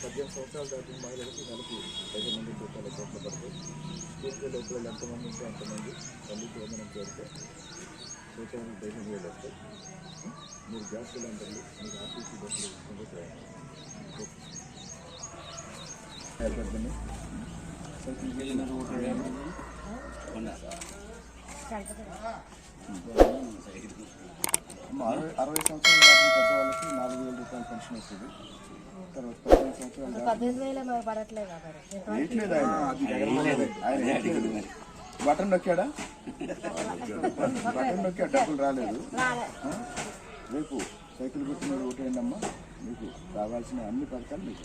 పద్దెనిమిది సంవత్సరాలు దాటిన మహిళలకు నెలకి ఐదు మంది రూపాయల కోట్ల పడతాయి పూర్తి లోపల ఎంతమంది ఉంటే అంతమంది తల్లికి వందనం చేరితే సూచనలు పదిహేను వేలు వస్తాయి. మీరు గ్యాస్ సిలిండర్లు మీరు ఆర్టీసీ బస్సులు ఇస్తుంటే ఏర్పడుతుంది అరవై అరవై సంవత్సరాలు దాటిన పెద్దవాళ్ళకి నాలుగు వేల రూపాయలు పెన్షన్ వస్తుంది తర్వాత పద్దెనిమిది సంవత్సరాలు పడట్లేదు ఆయన ఆయన బటన్ నొక్కాడా బటన్ నొక్కాడు డబ్బులు రాలేదు రేపు సైకిల్ గుర్తు మీద ఓటేయండి మీకు కావాల్సిన అన్ని పథకాలు మీకు